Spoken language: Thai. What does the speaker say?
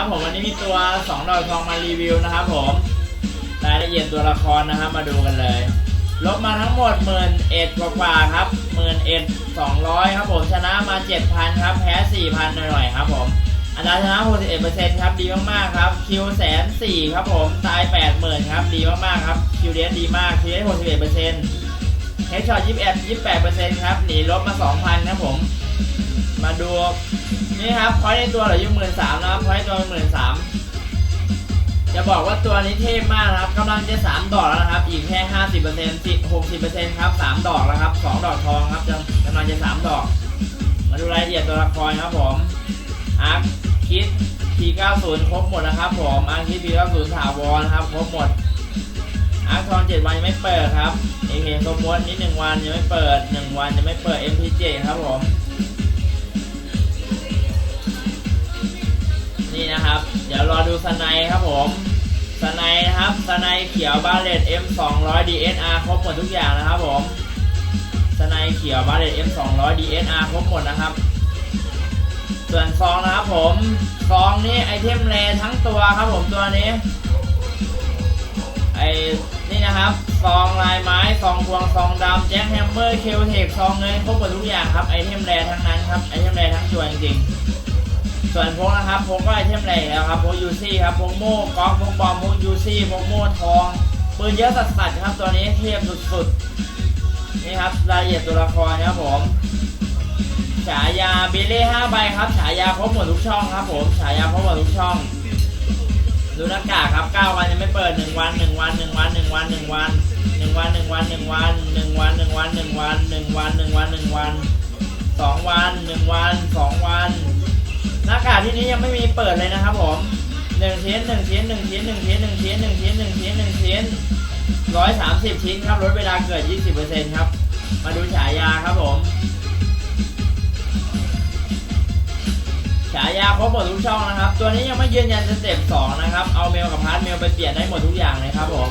ครับผมวันนี้มีตัว2ดอกทองมารีวิวนะครับผมรายละเอียดตัวละครนะครับมาดูกันเลย ลบมาทั้งหมดหมื่นเอ็ดกว่าครับหมื่นเอ็ดสองร้อยครับผมชนะมาเจ็ดพันครับแพ้สี่พันหน่อยๆครับผมอัตราชนะหกสิบเอ็ดเปอร์เซ็นต์ครับดีมากๆครับคิวแสนสี่ครับผมตายแปดหมื่นครับดีมากๆครับคิวเดสดีมากคิวเดสหกสิบเอ็ดเปอร์เซ็นต์เฮดช็อตยี่สิบเอ็ดยี่สิบแปดเปอร์เซ็นต์ครับหนีลบมาสองพันครับผม นี่ครับพอยในตัวเหลืออยู่หมื่นสามนะครับพอยในตัวหมื่นสามจะบอกว่าตัวนี้เทพมากนะครับกำลังจะสามดอกแล้วนะครับ อีกแค่ห้าสิบเปอร์เซ็นต์สิหกสิบเปอร์เซ็นต์ครับสามดอกแล้วครับสองดอกทองครับจะกำลังจะสามดอก มาดูรายละเอียดตัวละครครับผมอาร์คคิด P90 ครบหมดนะครับผมอาร์คคิด P90 ถาวรครับครบหมดอาร์คทองเจ็ดวันยังไม่เปิดครับเอเคสมมตินี่หนึ่งวันยังไม่เปิดหนึ่งวันยังไม่เปิด MP7 ครับผม รอดูสไนครับผมสไนนะครับสไนเขียวบาเลต M 2 0 0 DSR ครบหมดทุกอย่างนะครับผมสไนเขียวบาเลต M 2 0 0 DSR ครบหมดนะครับ ส่วนซองนะครับผมซองนี้ไอเทมแรทั้งตัวครับผมตัวนี้ไอนี่นะครับซองลายไม้ซองพวงซองดำแจ็คแฮมเมอร์เคลเทคซองเงินครบหมดทุกอย่างครับไอเทมแรทั้งนั้นครับไอเทมแรทั้งตัวจริง ส่วนพกนะครับพกก็ไอเทมแรแล้วครับพกยูซี่ครับพกโม่ก๊อกพกบอมพกยูซี่พกโม่ทองปืนเยอะสัสๆครับตัวนี้เทียบสุดๆนี่ครับรายละเอียดตัวละครครับผมฉายาเบเล่ห้าใบครับฉายาครบหมดทุกช่องครับผมฉายาครบหมดทุกช่องดูหน้ากากครับ9วันยังไม่เปิด1วัน1วัน1วัน1วัน1วัน1วัน1วัน1วัน1วัน1วัน1วัน1วัน1วัน1วัน2วัน1วัน2วัน หน้ากากที่นี้ยังไม่มีเปิดเลยนะครับผม1ชิ้น1ชิ้น1ชิ้น1ชิ้น1ชิ้น1ชิ้น1ชิ้น1ชิ้น130ชิ้นครับลดเวลาเกิด20%ครับ มาดูฉายาครับผมฉายาครบหมดทุกช่องนะครับ ตัวนี้ยังไม่ยืนยันสเต็ป2นะครับ เอาเมลกับพาร์ทเมลไปเปลี่ยนได้หมดทุกอย่างเลยครับผม